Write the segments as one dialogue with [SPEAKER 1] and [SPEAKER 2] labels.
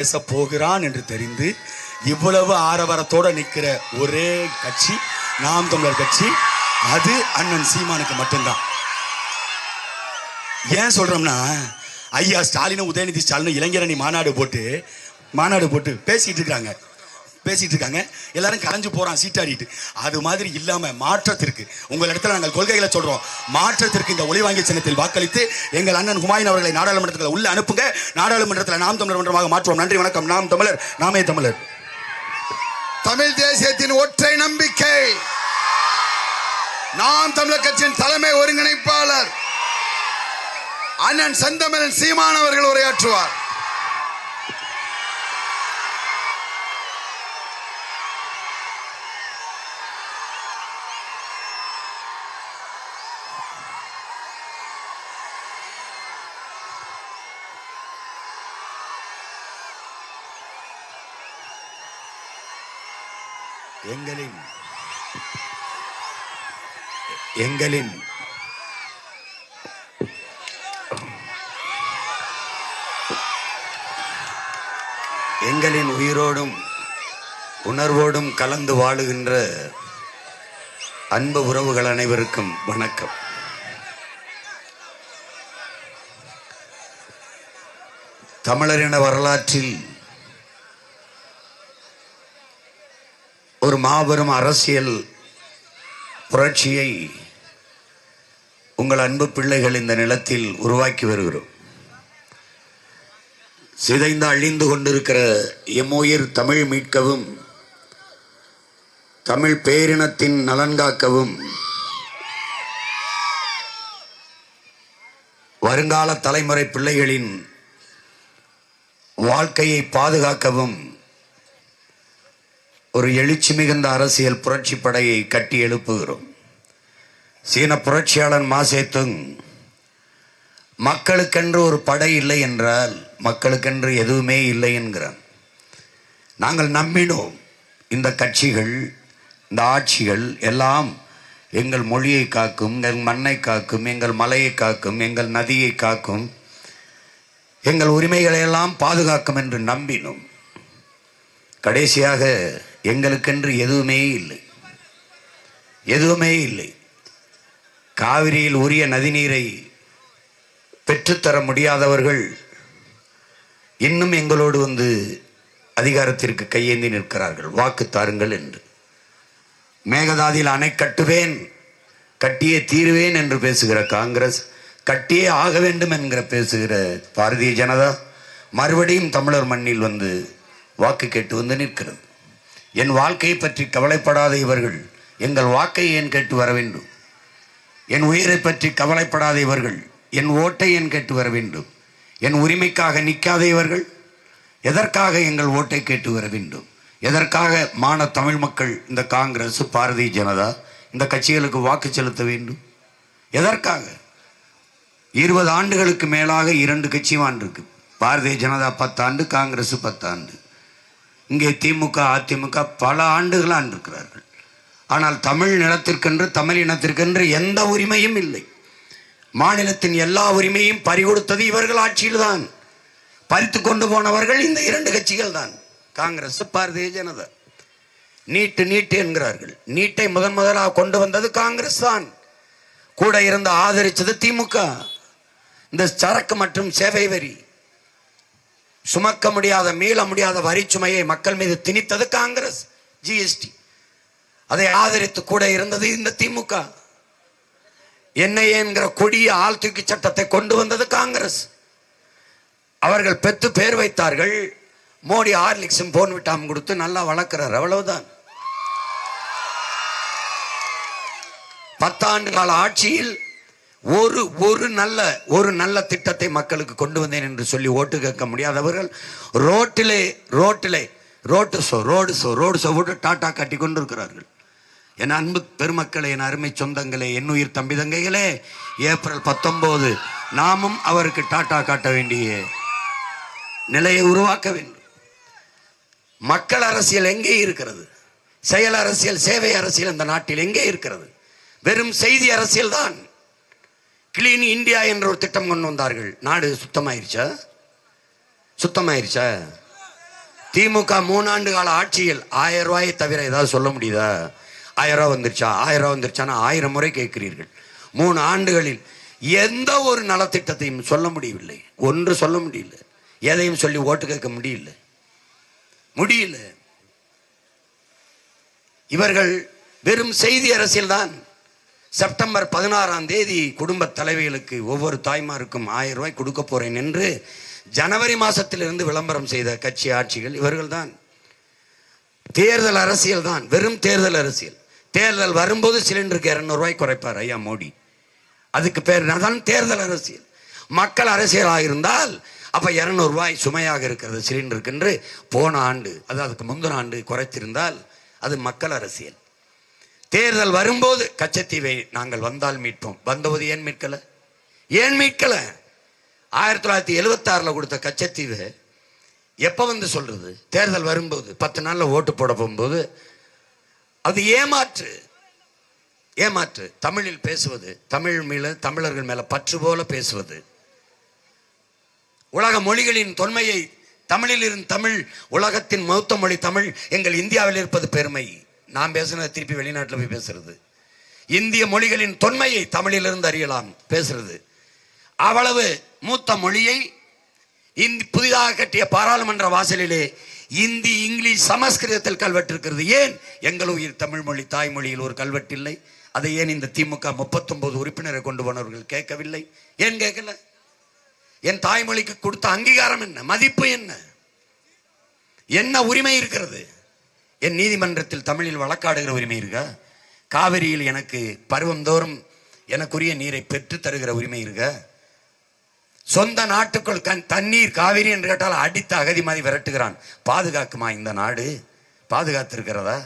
[SPEAKER 1] பேச போகிறான் என்று தெரிந்து இவ்வளவு ஆரவாரத்தோட நிற்கிற ஒரே கட்சி நாம் தமிழர் கட்சி அது அண்ணன் சீமானுக்கு மட்டும்தான். ஏன் சொல்றோம்னா ஐயா ஸ்டாலினும் உதயநிதி ஸ்டாலினும் இளைஞரணி மாநாடு போட்டு மாநாடு போட்டு பேசிட்டு இருக்காங்க பேசிட்டு இருக்காங்க. எல்லாரும் கலைஞ்சு போறான் சீட்டாடிட்டு அது மாதிரி இல்லாம மாற்றத்திற்கு உங்கள் இடத்துல நாங்கள் கொள்கைகளை சொல்றோம். மாற்றத்திற்கு இந்த ஒளிவாங்கிய சின்னத்தில் வாக்களித்து எங்கள் அண்ணன் ஹுமாயின் அவர்களை நாடாளுமன்றத்தில் உள்ள அனுப்புங்க. நாடாளுமன்றத்தில் நாம் தமிழர் மன்றமாக மாற்றுவோம். நன்றி வணக்கம். நாம் தமிழர் நாமே தமிழர்.
[SPEAKER 2] தமிழ் தேசியத்தின் ஒற்றை நம்பிக்கை. நாம் தமிழர் கட்சியின் தலைமை ஒருங்கிணைப்பாளர் அண்ணன் செந்தமிழன் சீமானவர்கள் உரையாற்றுவார்.
[SPEAKER 1] எங்களின் எங்களின். எங்களின் உயிரோடும் உணர்வோடும் கலந்து வாழுகின்ற அன்பு உறவுகள் அனைவருக்கும் வணக்கம். தமிழரின வரலாற்றில் ஒரு மாபெரும் அரசியல் புரட்சியை உங்கள் அன்பு பிள்ளைகள் இந்த நிலத்தில் உருவாக்கி வருகிறோம். சிதைந்து அழிந்து கொண்டிருக்கிற எம்முயிர் தமிழ் மீட்கவும் தமிழ் பேரினத்தின் நலன் காக்கவும் வருங்கால தலைமுறை பிள்ளைகளின் வாழ்க்கையை பாதுகாக்கவும் ஒரு எழுச்சி மிகுந்த அரசியல் புரட்சி படையை கட்டி எழுப்புகிறோம். சீன புரட்சியாளன் மாசேத்துங் மக்களுக்கென்று ஒரு படை இல்லை என்றால் மக்களுக்கென்று எதுவுமே இல்லை என்கிறான். நாங்கள் நம்பினோம். இந்த கட்சிகள் இந்த ஆட்சிகள் எல்லாம் எங்கள் மொழியை காக்கும் எங்கள் மண்ணை காக்கும் எங்கள் மலையை காக்கும் எங்கள் நதியை காக்கும் எங்கள் உரிமைகளை எல்லாம் பாதுகாக்கும் என்று நம்பினோம். கடைசியாக எங்களுக்கென்று எதுவுமே இல்லை. எதுவுமே இல்லை. காவிரியில் உரிய நதிநீரை பெற்றுத்தர முடியாதவர்கள் இன்னும் எங்களோடு வந்து அதிகாரத்திற்கு கையேந்தி நிற்கிறார்கள். வாக்கு தாருங்கள் என்று. மேகதாதியில் அணை கட்டுவேன் கட்டியே தீருவேன் என்று பேசுகிற காங்கிரஸ் கட்டியே ஆக வேண்டும் என்கிற பேசுகிற பாரதிய ஜனதா மறுபடியும் தமிழர் மண்ணில் வந்து வாக்கு கேட்டு வந்து நிற்கிறது. என் வாழ்க்கையை பற்றி கவலைப்படாத இவர்கள். எங்கள் வாக்கை ஏன் கேட்டு வர வேண்டும்? என் உயிரை பற்றி கவலைப்படாத இவர்கள். என் ஓட்டை ஏன் கேட்டு வர வேண்டும்? என் உரிமைக்காக நிற்காத இவர்கள்? எதற்காக எங்கள் ஓட்டை கேட்டு வர வேண்டும்? எதற்காக மான தமிழ் மக்கள் இந்த காங்கிரஸ் பாரதிய ஜனதா இந்த கட்சிகளுக்கு வாக்கு செலுத்த வேண்டும்? எதற்காக? இருபது ஆண்டுகளுக்கு மேலாக இரண்டு கட்சியும் ஆண்டிருக்கு பாரதிய ஜனதா பத்தாண்டு காங்கிரஸ் பத்தாண்டு. இங்கே திமுக அதிமுக பல ஆண்டுகள் ஆண்டிருக்கிறார்கள் ஆனால் தமிழ் நிலத்திற்கென்று தமிழ் இனத்திற்கென்று எந்த உரிமையும் இல்லை. மாநிலத்தின் எல்லா உரிமையும் பறிகொடுத்தது இவர்கள் ஆட்சியில்தான். பறித்து கொண்டு போனவர்கள் இந்த இரண்டு கட்சிகள் தான் காங்கிரஸ் பாரதிய ஜனதா. நீட்டு நீட்டு என்கிறார்கள். நீட்டை முதன் முதலாக கொண்டு வந்தது காங்கிரஸ் தான். கூட இருந்து ஆதரித்தது திமுக. இந்த சரக்கு மற்றும் சேவை வரி. சுமக்க முடியாத மீள முடியாத வரி சுமையை மக்கள் மீது திணித்தது காங்கிரஸ் ஜிஎஸ்டி அதை ஆதரித்து கூட இருந்தது இந்த திமுக. என்ஐஏ என்கிற கொடிய ஆள் தூக்கி சட்டத்தை கொண்டு வந்தது காங்கிரஸ். அவர்கள் பெத்து பேர் வைத்தார்கள். மோடி ஹார்லிக்ஸும் போன் விட்டாம் கொடுத்து நல்லா வளர்க்கிறார். அவ்வளவுதான். பத்தாண்டு கால ஆட்சியில் ஒரு ஒரு நல்ல ஒரு நல்ல திட்டத்தை மக்களுக்கு கொண்டு வந்தேன் என்று சொல்லி ஓட்டு கேட்க முடியாதவர்கள் ரோட்டிலே ரோட்டிலே road show road show road show விட்டு டாட்டா கட்டி கொண்டு இருக்கிறார்கள் என் அன்பு பெருமக்களே என் அருமை சொந்தங்களே என் உயிர் தம்பி தங்கைகளே ஏப்ரல் பத்தொன்பது நாமும் அவருக்கு டாட்டா காட்ட வேண்டிய நிலையை உருவாக்க வேண்டும். மக்கள் அரசியல் எங்கே இருக்கிறது? செயல் அரசியல் சேவை அரசியல் அந்த நாட்டில் எங்கே இருக்கிறது? வெறும் செய்தி அரசியல் தான் கிளீன் இந்தியா என்ற ஒரு திட்டம் கொண்டு வந்தார்கள். நாடு சுத்தமாயிருச்சா? சுத்தமாயிருச்சா? திமுக மூணாண்டு கால ஆட்சியில் ஆயிரம் ரூபாயை தவிர ஏதாவது சொல்ல முடியுதா? ஆயிரம் ரூபா வந்துருச்சா? ஆயிரம் ரூபா வந்துருச்சானா ஆயிரம் முறை கேட்கிறீர்கள். மூணு ஆண்டுகளில் எந்த ஒரு நலத்திட்டத்தையும் சொல்ல முடியவில்லை. ஒன்று சொல்ல முடியல. எதையும் சொல்லி ஓட்டு கேட்க முடியல. முடியல. இவர்கள் வெறும் செய்தி அரசியல் தான் செப்டம்பர் பதினாறாம் தேதி குடும்ப தலைவிகளுக்கு ஒவ்வொரு தாய்மாருக்கும் ஆயிரம் ரூபாய் கொடுக்க போறேன் என்று ஜனவரி மாசத்திலிருந்து விளம்பரம் செய்த கட்சி ஆட்சிகள் இவர்கள்தான். தேர்தல் அரசியல் தான் வெறும் தேர்தல் அரசியல். தேர்தல் வரும்போது சிலிண்டருக்கு இரநூறுவாய் குறைப்பார் ஐயா மோடி. அதுக்கு பேர் தான் தேர்தல் அரசியல். மக்கள் அரசியலாக இருந்தால் அப்ப இரநூறுவாய் சுமையாக இருக்கிறது சிலிண்டருக்கு என்று போன ஆண்டு அது அதுக்கு முந்தின ஆண்டு குறைத்திருந்தால் அது மக்கள் அரசியல். தேர்தல் வரும்போது கச்சத்தீவை நாங்கள் வந்தால் மீட்போம். வந்தபோது ஏன் மீட்கல? ஏன் மீட்கல? ஆயிரத்தி தொள்ளாயிரத்தி எழுபத்தாறில் கொடுத்த கச்சத்தீவு எப்போ வந்து சொல்றது? தேர்தல் வரும்போது பத்து நாளில் ஓட்டு போட போகும்போது. அது ஏமாற்று. ஏமாற்று. தமிழில் பேசுவது தமிழ் மேல தமிழர்கள் மேல பற்று போல பேசுவது. உலக மொழிகளின் தொன்மையை தமிழில் இருந்து தமிழ் உலகத்தின் மௌத்த மொழி தமிழ் எங்கள் இந்தியாவில் இருப்பது பெருமை. நான் பேசுனதை திருப்பி வெளிநாட்டில் போய் பேசுறது. இந்திய மொழிகளின் தொன்மையை தமிழிலிருந்து அறியலாம் பேசுறது. அவ்வளவு மூத்த மொழியை இந்தி புதிதாக கட்டிய பாராளுமன்ற வாசலிலே இந்தி இங்கிலீஷ் சமஸ்கிருதத்தில் கல்வெட்டு இருக்கிறது ஏன்? எங்கள் உயிர் தமிழ்மொழி தாய்மொழியில் ஒரு கல்வெட்டு இல்லை அதை ஏன் இந்த திமுக முப்பத்தொன்பது உறுப்பினரை கொண்டு போனவர்கள் கேட்கவில்லை? ஏன் கேட்கல? என் தாய்மொழிக்கு கொடுத்த அங்கீகாரம் என்ன? மதிப்பு என்ன? என்ன உரிமை இருக்கிறது? என் நீதிமன்றத்தில் தமிழில் வழக்காடுகிற உரிமை இருக்கா? காவிரியில் எனக்கு பருவந்தோறும் எனக்குரிய நீரை பெற்று தருகிற உரிமை இருக்க? சொந்த நாட்டுக்குள் கண் தண்ணீர் காவிரி என்று கேட்டால் அடித்த அகதி மாதிரி விரட்டுகிறான். பாதுகாக்குமா இந்த நாடு? பாதுகாத்திருக்கிறதா?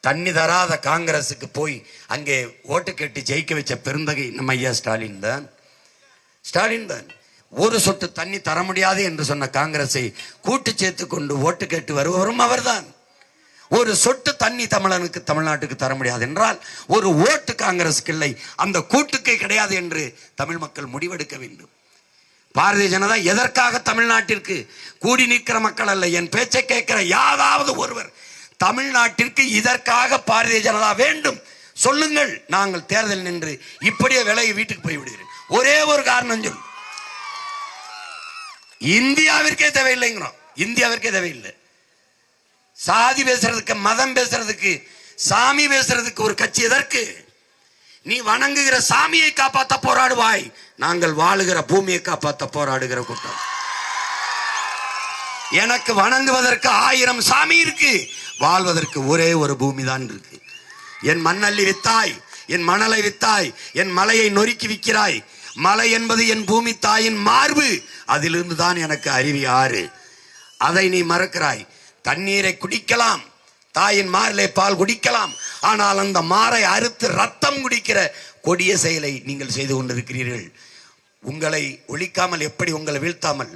[SPEAKER 1] தண்ணி தராத காங்கிரஸுக்கு போய் அங்கே ஓட்டு கேட்டு ஜெயிக்க வச்ச பெருந்தகை நம்ம ஐயா ஸ்டாலின் தான். ஸ்டாலின் தான். ஒரு சொட்டு தண்ணி தர முடியாது என்று சொன்ன காங்கிரஸை கூட்டு சேர்த்து கொண்டு ஓட்டு கேட்டு வருபவரும் அவர்தான் ஒரு சொட்டு தண்ணி தமிழனுக்கு தமிழ்நாட்டுக்கு தர முடியாது என்றால் ஒரு ஓட்டு காங்கிரஸுக்கு இல்லை. அந்த கூட்டுக்கே கிடையாது என்று தமிழ் மக்கள் முடிவெடுக்க வேண்டும். பாரதிய ஜனதா எதற்காக தமிழ்நாட்டிற்கு கூடி நிற்கிற மக்கள் அல்ல? என் பேச்சை கேட்கிற யாராவது ஒருவர் தமிழ்நாட்டிற்கு இதற்காக பாரதிய ஜனதா வேண்டும். சொல்லுங்கள். நாங்கள் தேர்தல் நின்று இப்படியே விலகி வீட்டுக்கு போய்விடுகிறேன். ஒரே ஒரு காரணம் சொல். இந்தியாவிற்கே தேவையில்லைங்கிறோம். இந்தியாவிற்கே தேவையில்லை. சாதி பேசுறதுக்கு மதம் பேசுறதுக்கு சாமி பேசுறதுக்கு ஒரு கட்சி எதற்கு? நீ வணங்குகிற சாமியை காப்பாத்த போராடுவாய். நாங்கள் வாழுகிற பூமியை காப்பாத்த போராடுகிற கூட்டம். எனக்கு வணங்குவதற்கு ஆயிரம் சாமி இருக்கு. வாழ்வதற்கு ஒரே ஒரு பூமி தான் இருக்கு. என் மண்ணள்ளி வித்தாய் என் மணலை வித்தாய் என் மலையை நொறுக்கி விற்கிறாய். மலை என்பது என் பூமி தாயின் மார்பு. அதிலிருந்து தான் எனக்கு அருவி ஆறு அதை நீ மறக்கிறாய். தண்ணீரை குடிக்கலாம். தாயின் மாரிலே பால் குடிக்கலாம். ஆனால் அந்த மாரை அறுத்து ரத்தம் குடிக்கிற கொடிய செயலை நீங்கள் செய்து கொண்டிருக்கிறீர்கள். உங்களை ஒழிக்காமல் எப்படி உங்களை வீழ்த்தாமல்?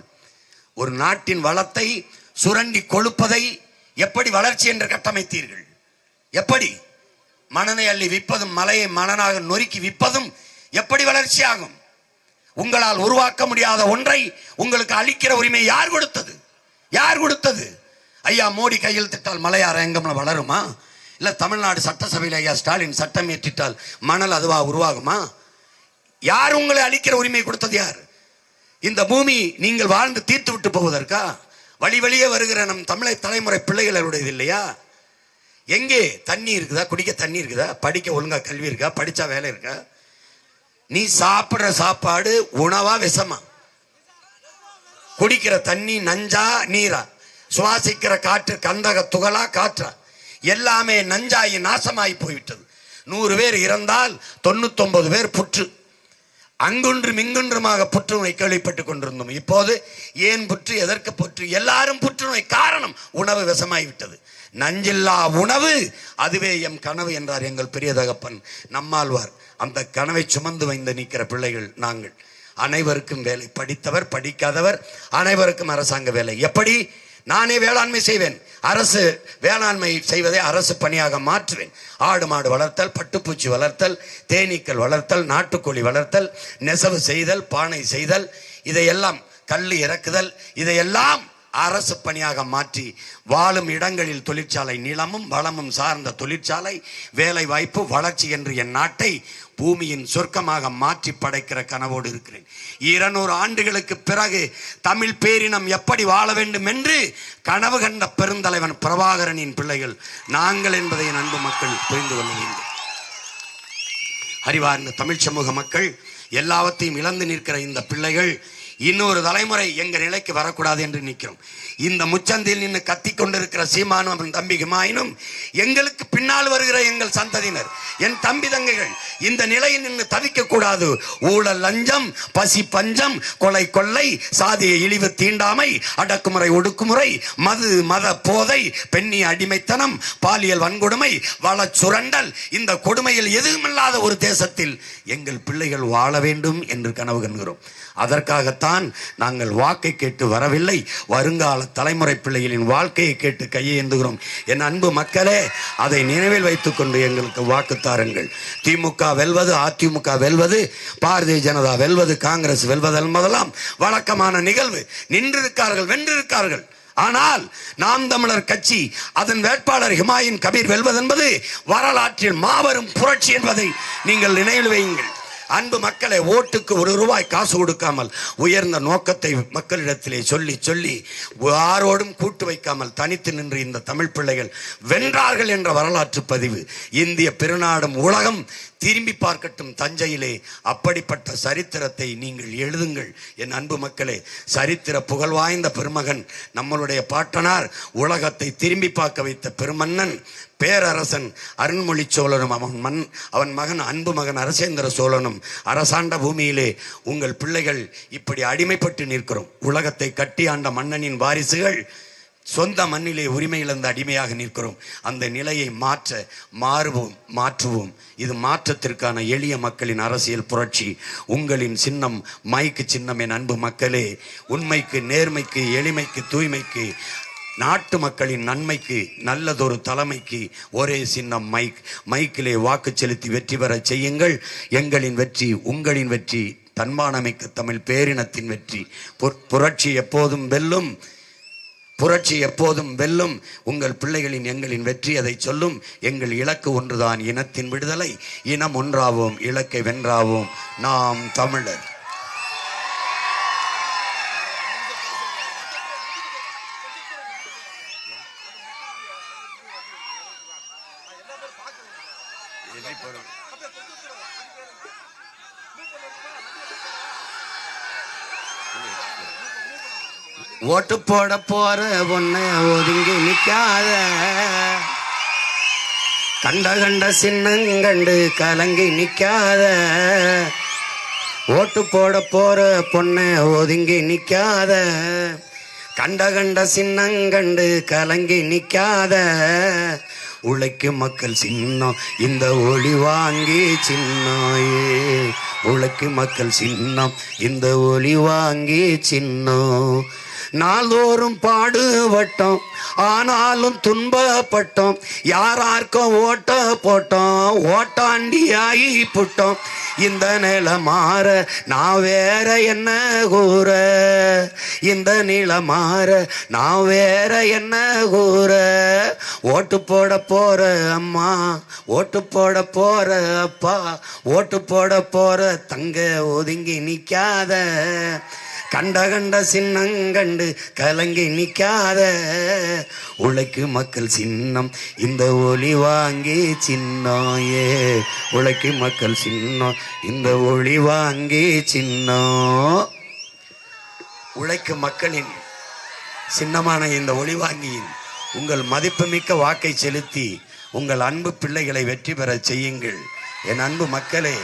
[SPEAKER 1] ஒரு நாட்டின் வளத்தை சுரண்டி கொழுப்பதை எப்படி வளர்ச்சி என்று கட்டமைத்தீர்கள்? எப்படி? மணனை அள்ளி விற்பதும் மலையை மணனாக நொறுக்கி விற்பதும் எப்படி வளர்ச்சியாகும்? உங்களால் உருவாக்க முடியாத ஒன்றை உங்களுக்கு அளிக்கிற உரிமை யார் கொடுத்தது? யார் கொடுத்தது? ஐயா மோடி கையில் திட்டால் மலையார எங்கம்ல வளருமா? இல்லை தமிழ்நாடு சட்டசபையில் ஐயா ஸ்டாலின் சட்டம் ஏற்றிட்டால் மணல் அதுவா உருவாகுமா? யார் உங்களை அளிக்கிற உரிமை கொடுத்தது யார்? இந்த பூமி நீங்கள் வாழ்ந்து தீர்த்து விட்டு போவதற்கா? வழி வழியே வருகிற நம் தமிழை தலைமுறை பிள்ளைகளுடையது இல்லையா? எங்கே தண்ணி இருக்குதா? குடிக்க தண்ணி இருக்குதா? படிக்க ஒழுங்காக கல்வி இருக்கா? படித்தா வேலை இருக்கா? நீ சாப்பிட்ற சாப்பாடு உணவா விஷமா? குடிக்கிற தண்ணி நஞ்சா நீரா? சுவாசிக்கிற காற்று கந்தக துகளா காற்றா. எல்லாமே நஞ்சாகி நாசமாகி போய்விட்டது. நூறு பேர் இறந்தால் தொண்ணூத்தொன்பது பேர் புற்று. அங்குன்றும் இங்குன்றுமாக புற்றுநோய் கேள்விப்பட்டு கொண்டிருந்தோம். இப்போது ஏன் புற்று எதற்கு புற்று? எல்லாரும் புற்றுநோய் காரணம் உணவு விஷமாகிவிட்டது நஞ்சில்லா உணவு அதுவே எம் கனவு என்றார் எங்கள் பெரிய தகப்பன். நம்மாழ்வார் அந்த கனவை சுமந்து வைந்து நிற்கிற பிள்ளைகள் நாங்கள். அனைவருக்கும் வேலை. படித்தவர் படிக்காதவர் அனைவருக்கும் அரசாங்க வேலை. எப்படி? நானே வேளாண்மை செய்வேன். அரசு வேளாண்மை செய்வதை அரசு பணியாக மாற்றுவேன். ஆடு மாடு வளர்த்தல் பட்டுப்பூச்சி வளர்த்தல் தேனீக்கள் வளர்த்தல் நாட்டுக்கோழி வளர்த்தல் நெசவு செய்தல் பானை செய்தல் இதையெல்லாம் கல் இறக்குதல் இதையெல்லாம் அரசு பணியாக மாற்றி வாழும் இடங்களில் தொழிற்சாலை நிலமும் வளமும் சார்ந்த தொழிற்சாலை வேலை வாய்ப்பு வளர்ச்சி என்று என் நாட்டை பூமியின் சொர்க்கமாக மாற்றி படைக்கிற கனவோடு இருக்கிறேன். இருநூறு ஆண்டுகளுக்கு பிறகு தமிழ் பேரினம் எப்படி வாழ வேண்டும் என்று கனவு கண்ட பெருந்தலைவன் பிரபாகரனின் பிள்ளைகள் நாங்கள் என்பதை என் அன்பு மக்கள் புரிந்து கொள்ள வேண்டும். அறிவார்ந்த தமிழ் சமூக மக்கள் எல்லாவற்றையும் இழந்து நிற்கிற இந்த பிள்ளைகள் இன்னொரு தலைமுறை எங்க நிலைக்கு வரக்கூடாது என்று நிற்கிறோம் இந்த முச்சந்தில் நின்று கத்திக் கொண்டிருக்கிற சீமானும் அவன் தம்பி எங்களுக்கு பின்னால் வருகிற எங்கள் சந்ததியினர் என் தம்பி தங்கைகள் இந்த நிலையில் நின்று தவிக்க கூடாது. ஊழல் லஞ்சம் பசி பஞ்சம் கொலை கொள்ளை சாதிய இழிவு தீண்டாமை அடக்குமுறை ஒடுக்குமுறை மது மத போதை பெண்ணிய அடிமைத்தனம் பாலியல் வன்கொடுமை வள சுரண்டல் இந்த கொடுமையில் எதுவுமில்லாத ஒரு தேசத்தில் எங்கள் பிள்ளைகள் வாழ வேண்டும் என்று கனவு கண்கிறோம். அதற்காகத்தான் நாங்கள் வாக்கை கேட்டு வரவில்லை. வருங்கால தலைமுறை பிள்ளைகளின் வாழ்க்கையை கேட்டு கையேந்துகிறோம். என் அன்பு மக்களே அதை நினைவில் வைத்துக் கொண்டு எங்களுக்கு வாக்கு தாருங்கள். திமுக வெல்வது அதிமுக வெல்வது பாரதிய ஜனதா வெல்வது காங்கிரஸ் வெல்வது என்பதெல்லாம் வழக்கமான நிகழ்வு. நின்றிருக்கார்கள் வென்றிருக்கார்கள். ஆனால் நாம் தமிழர் கட்சி அதன் வேட்பாளர் ஹிமாயின் கபீர் வெல்வதென்பது வரலாற்றில் மாபெரும் புரட்சி என்பதை நீங்கள் நினைவில் வையுங்கள். அன்பு மக்களை ஓட்டுக்கு ஒரு ரூபாய் காசு கொடுக்காமல் உயர்ந்த நோக்கத்தை மக்களிடத்திலே சொல்லி சொல்லி யாரோடும் கூட்டு வைக்காமல் தனித்து நின்று இந்த தமிழ் பிள்ளைகள் வென்றார்கள் என்ற வரலாற்று பதிவு. இந்திய பெருநாடும் உலகம் திரும்பி பார்க்கட்டும் தஞ்சையிலே. அப்படிப்பட்ட சரித்திரத்தை நீங்கள் எழுதுங்கள். என் அன்பு மக்களே சரித்திர புகழ் வாய்ந்த பெருமகன் நம்மளுடைய பாட்டனார் உலகத்தை திரும்பி பார்க்க வைத்த பெருமன்னன் பேரரசன் அருண்மொழி சோழனும் அவன் மண் அவன் மகன் அன்பு மகன் அரசேந்திர சோழனும் அரசாண்ட பூமியிலே உங்கள் பிள்ளைகள் இப்படி அடிமைப்பட்டு நிற்கிறோம். உலகத்தை கட்டி ஆண்ட மன்னனின் வாரிசுகள் சொந்த மண்ணிலே உரிமை இழந்த அடிமையாக நிற்கிறோம். அந்த நிலையை மாற்ற மாறுவோம் மாற்றுவோம். இது மாற்றத்திற்கான எளிய மக்களின் அரசியல் புரட்சி. உங்களின் சின்னம் மைக்கு சின்னம் என் அன்பு மக்களே. உண்மைக்கு நேர்மைக்கு எளிமைக்கு தூய்மைக்கு நாட்டு மக்களின் நன்மைக்கு நல்லதொரு தலைமைக்கு ஒரே சின்னம் மைக். மைக்கிலே வாக்கு செலுத்தி வெற்றி பெற செய்யுங்கள். எங்களின் வெற்றி உங்களின் வெற்றி. தன்மானமிக்க தமிழ் பேரினத்தின் வெற்றி. புரட்சி எப்போதும் வெல்லும். புரட்சி எப்போதும் வெல்லும். உங்கள் பிள்ளைகளின் எங்களின் வெற்றி அதை சொல்லும். எங்கள் இலக்கு ஒன்றுதான் இனத்தின் விடுதலை. இனம் ஒன்றாவோம் இலக்கை வென்றாவோம். நாம் தமிழர். ஓட்டு போட போற பொண்ணு ஒதுங்கி நிக்காத. கண்ட கண்ட சின்னங்கண்டு கலங்கி நிக்காத. ஓட்டு போட போற பொண்ணை ஒதுங்கி நிக்காத. கண்ட கண்ட சின்னங்கண்டு கலங்கி நிக்காத. உழைக்கும் மக்கள் சின்னம். இந்த ஒளி வாங்கி சின்னாயே. உழைக்கும் மக்கள் சின்னம். இந்த ஒளி வாங்கி சின்னம் நாள்தோறும் பாடுபட்டோம். ஆனாலும் துன்பப்பட்டோம். யாராருக்கும் ஓட்ட போட்டோம். ஓட்டாண்டியாகி புட்டோம். இந்த நிலை மாற நான் வேற என்ன கூற? இந்த நிலை மாற நான் வேற என்ன கூற? ஓட்டு போட போற அம்மா ஓட்டு போட போற அப்பா ஓட்டு போட போற தங்க ஒதுங்கி நிற்காத கண்ட கண்ட சின்னங்கண்டு கலங்கி நிற்காத உழைக்கு மக்கள் சின்னம் இந்த ஒளி வாங்கி சின்னம் ஏ உழைக்கு மக்கள் சின்னம் இந்த ஒளி வாங்கி சின்னம். உழைக்கும் மக்களின் சின்னமான இந்த ஒளி வாங்கியின் உங்கள் மதிப்புமிக்க வாக்கை செலுத்தி உங்கள் அன்பு பிள்ளைகளை வெற்றி பெறச் செய்யுங்கள். என் அன்பு மக்களே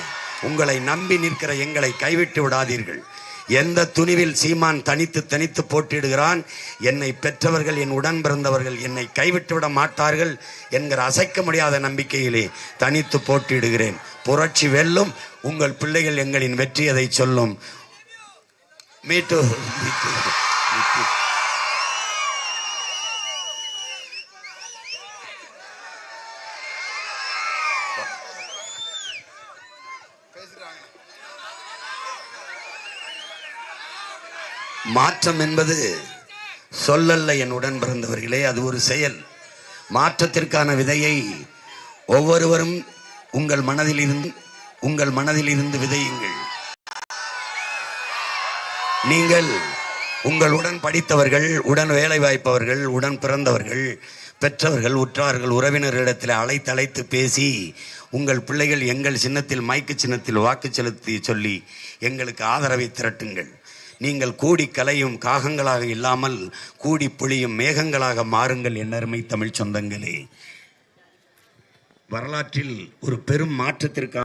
[SPEAKER 1] உங்களை நம்பி நிற்கிற எங்களை கைவிட்டு விடாதீர்கள். எந்த துணிவில் சீமான் தனித்து தனித்து போட்டிடுகிறான் என்னை பெற்றவர்கள் என் உடன் பிறந்தவர்கள் என்னை கைவிட்டுவிட மாட்டார்கள் என்கிற அசைக்க முடியாத நம்பிக்கையிலே தனித்து போட்டிடுகிறேன் புரட்சி வெல்லும் உங்கள் பிள்ளைகள் எங்களின் வெற்றி அதை சொல்லும். மீட்டு மீட்டு. மாற்றம் என்பது சொல்லல்ல என் உடன் பிறந்தவர்களே அது ஒரு செயல். மாற்றத்திற்கான விதையை ஒவ்வொருவரும் உங்கள் மனதிலிருந்து உங்கள் மனதில் இருந்து விதையுங்கள். நீங்கள் உங்கள் உடன் படித்தவர்கள் உடன் வேலை வாய்ப்பவர்கள் உடன் பிறந்தவர்கள் பெற்றவர்கள் உற்றார்கள் உறவினர்களிடத்தில் அழைத்தழைத்து பேசி உங்கள் பிள்ளைகள் எங்கள் சின்னத்தில் மைக்கு சின்னத்தில் வாக்கு செலுத்தி சொல்லி எங்களுக்கு ஆதரவை திரட்டுங்கள். நீங்கள் கூடி கலையும் காகங்களாக இல்லாமல் கூடி பொழியும் மேகங்களாக மாறுங்கள் என்னருமை தமிழ் சொந்தங்களே. வரலாற்றில் ஒரு பெரும் மாற்றத்திற்கான